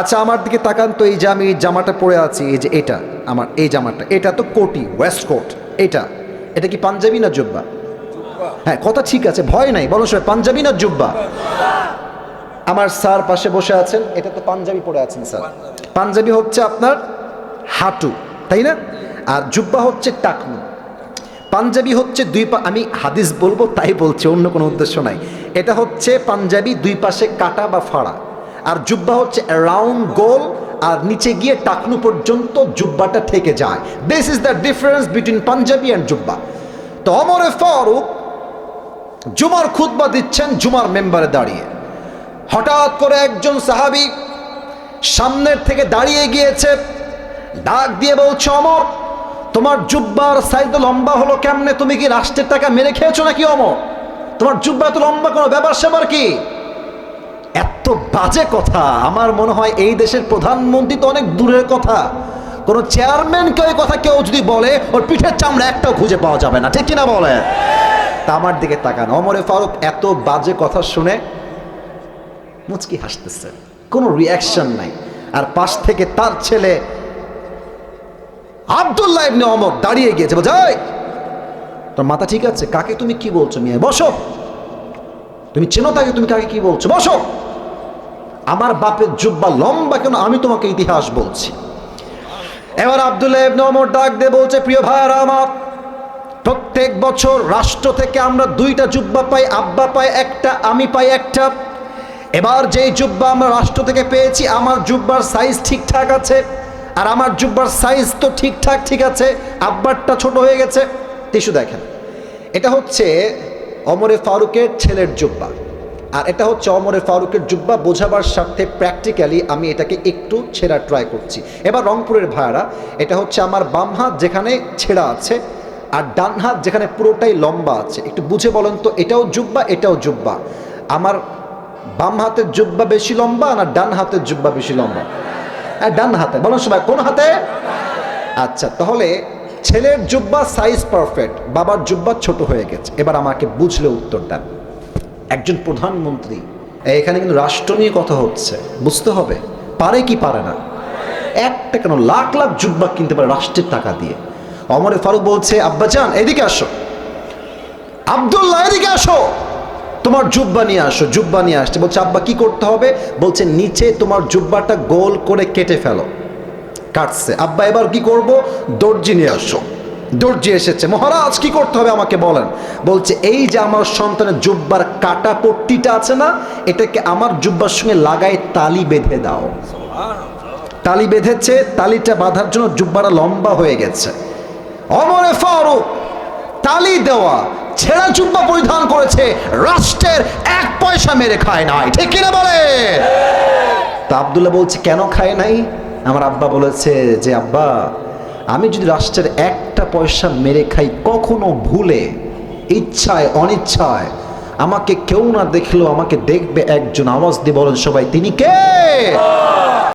আচ্ছা আমার দিকে তাকান তো, এই যে আমি এই জামাটা পরে আছি, এই যে এটা, আমার এই জামাটা, এটা তো কোটি, ওয়েস্ট কোট, এটা এটা কি পাঞ্জাবি না জুব্বা? হ্যাঁ কথা ঠিক আছে, ভয় নাই, বলো সবাই, পাঞ্জাবি না জুব্বা? আমার স্যার পাশে বসে আছেন, এটা তো পাঞ্জাবি পরে আছেন, স্যার। পাঞ্জাবি হচ্ছে আপনার হাঁটু, তাই না? আর জুব্বা হচ্ছে টাকনু। পাঞ্জাবি হচ্ছে দুই পা, আমি হাদিস বলব, তাই বলছি, অন্য কোনো উদ্দেশ্য নাই। এটা হচ্ছে পাঞ্জাবি দুই পাশে কাটা বা ফাড়া। আর জুব্বা হচ্ছে রাউন্ড গোল আর নিচে গিয়ে টাকনু পর্যন্ত জুব্বাটা থেকে যায়। This is the difference between Punjabi and জুব্বা তো অমরে ফারুক জুমার খুতবা দিচ্ছেন জুমার মেম্বারে দাঁড়িয়ে। হঠাৎ করে একজন সাহাবি সামনের থেকে দাঁড়িয়ে গিয়েছে, ডাক দিয়ে বলছে অমর তোমার জুব্বার সাইজ তো লম্বা হলো কেমনে? তুমি কি রাষ্ট্রের টাকা মেরে খেয়েছো নাকি অমর তোমার জুব্বা এত লম্বা কোনো ব্যাপার স্যাপার কি? এত বাজে কথা। আমার মনে হয় এই দেশের প্রধানমন্ত্রী তো অনেক দূরের কথা। কোনো চেয়ারম্যানকে ওই কথা কেউ যদি বলে ওর পিঠের চামড়া একটাও খুঁজে পাওয়া যাবে না। ঠিক কিনা বলে? তা আমার দিকে তাকান। অমরে ফারুক এত বাজে কথা শুনে মুচকি হাসতেছে। কোনো রিয়াকশন নাই। আর পাশ থেকে তার ছেলে আব্দুল্লাহ ইবনে অমর দাঁড়িয়ে গিয়েছে। "এই, তোর মাথা ঠিক আছে? কাকে তুমি কি বলছো মিয়া? বসো। তুমি চেনো তাকে? তুমি কাকে কি বলছো? বসো। আমার বাপের জুব্বা লম্বা কেন আমি তোমাকে ইতিহাস বলছি। এবার আব্দুল্লাহ ডাক দিয়ে বলছে, প্রিয় ভাইয়ারা আমার, প্রত্যেক বছর রাষ্ট্র থেকে আমরা দুইটা জুব্বা পাই, আব্বা পাই একটা, আমি পাই একটা। এবার যেই জুব্বা আমরা রাষ্ট্র থেকে পেয়েছি, আমার জুব্বার সাইজ ঠিকঠাক আছে, আর আমার জুব্বার সাইজ তো ঠিকঠাক ঠিক আছে, আব্বারটা ছোট হয়ে গেছে। টিস্যু দেখেন, এটা হচ্ছে অমরে ফারুকের ছেলের জুব্বা। আর এটা হচ্ছে অমরে ফারুকের জুব্বা, বোঝাবার স্বার্থে প্র্যাকটিক্যালি আমি এটাকে একটু ছেঁড়া ট্রাই করছি। এবার রংপুরের ভাইয়ারা, এটা হচ্ছে আমার বাম হাত যেখানে ছেঁড়া আছে আর ডান হাত যেখানে পুরোটাই লম্বা আছে। একটু বুঝে বলেন তো, এটাও জুব্বা এটাও জুব্বা? আমার বাম হাতের জুব্বা বেশি লম্বা না ডান হাতের জুব্বা বেশি লম্বা? হ্যাঁ ডান হাতে। বলুন সবাই, কোন হাতে? আচ্ছা তাহলে ছেলের জুব্বা সাইজ পারফেক্ট বাবার জুব্বা ছোট হয়ে গেছে। এবার আমাকে বুঝলে উত্তর দেন। একজন প্রধানমন্ত্রী। এখানে কিন্তু রাষ্ট্র নিয়ে কথা হচ্ছে। বুঝতে হবে, পারে কি পারে না। একটা কেন লাখ লাখ জুব্বা কিনতে পারে রাষ্ট্রের টাকা দিয়ে। অমরে ফারুক বলছে আব্বাজান এদিকে আসো। আব্দুল্লাহ, এদিকে আসো। তোমার জুব্বা নিয়ে আসো, জুব্বা নিয়ে আসছে। বলছে, আব্বা, কি করতে হবে? বলছে, নিচে তোমার জুব্বাটা গোল করে কেটে ফেলো। কাটছে। আব্বা, এবার কি করব? দর্জি নিয়ে আসো। দর্জি এসেছে, মহারাজ, কি করতে হবে আমাকে বলেন? বলছে, এই যে আমার সন্তানের জুব্বার কাটা পট্টিটা আছে না, এটাকে আমার জুব্বার সঙ্গে লাগায় তালি বেঁধে দাও। তালি বেঁধেছে, তালিটা বাঁধার জন্য জুব্বাটা লম্বা হয়ে গেছে। অমরে ফারুক, তালি দেওয়া, ছেঁড়া জুব্বা পরিধান করেছে, রাষ্ট্রের এক পয়সা মেরে খায় নাই। ঠিক কিনা বলে? তা আবদুল্লাহ বলছে, কেন খায় নাই? আমার আব্বা বলেছে যে, আব্বা আমি যদি রাষ্ট্রের একটা পয়সা মেরে খাই, কখনো ভুলে, ইচ্ছায়, অনিচ্ছায়, আমাকে কেউ না দেখলেও আমাকে দেখবে একজন। আওয়াজ দিয়ে বলেন সবাই, তিনি কে?